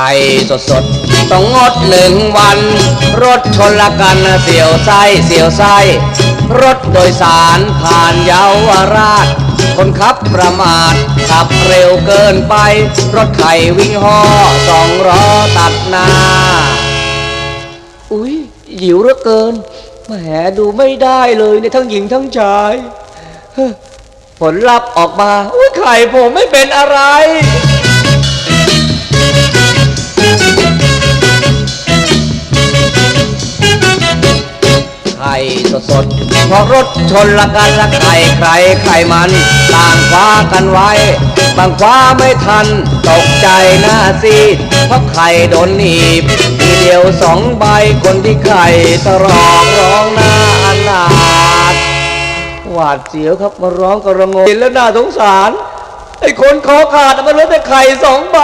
ข่สดสดๆต้องงดหนึ่งวัน รถชนละกันเสียวไส้เสียวไส้รถโดยสารผ่านเยาวราช คนขับประมาทขับเร็วเกินไป รถไข่วิ่งห่อสองล้อตัดหน้า อุ๊ยหิวเหลือเกินแหมดูไม่ได้เลยในทั้งหญิงทั้งชายผลลัพธ์ออกมาอุ้ยไข่ผมไม่เป็นอะไร ไข่สดสดเพราะรถชนละกันละไข่ใครใครมัน ต่างคว้ากันไว้ บางคว้าไม่ทัน ตกใจหน้าซีดเพราะไข่โดนหนีบทีเดียวสองใบคนที่ไข่ตรองร้องหน้าอนาถหวาดเสียวครับมาร้องกระงงแล้วน่าสงสาร ไอ้คนคอขาดมันเหลือแต่ไข่สองใบ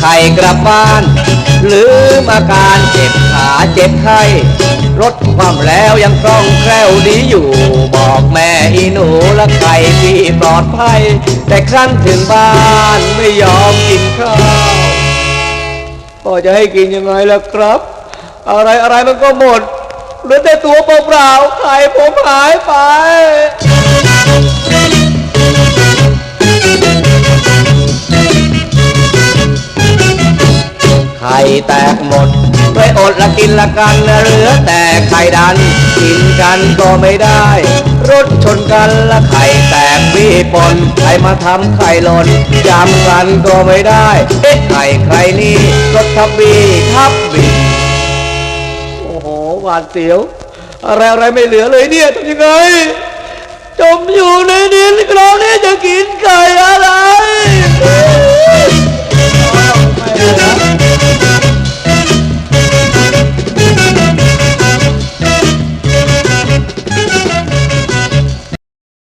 ไข่กลับบ้าน ลืมอาการเจ็บขาเจ็บไข้รถความแล้วยังคล่องแคล่วดีอยู่ บอกแม่อีหนูและไข่ที่ปลอดภัย แต่ครั้นถึงบ้านไม่ยอมกินข้าวพ่อจะให้กินยังไงล่ะครับ อะไรอะไรมันก็หมดเหลือแต่ตัวเปล่าๆไข่ผมหายไป ข่แตกหมดด้วยอดละกินละกันเหลือแต่ไข่ดัน กินกันก็ไม่ได้ รถชนกันละไข่แตกพี่ปนใครมาทำไข่หล่นจำกันก็ไม่ได้ เอ๊ะไข่ใครนี่รถทับบีทับบินโอ้โหหวาดเสียว อะไรอะไรไม่เหลือเลยเนี่ยทำยังไงจมอยู่ในดินเราเนี่ยจะกิ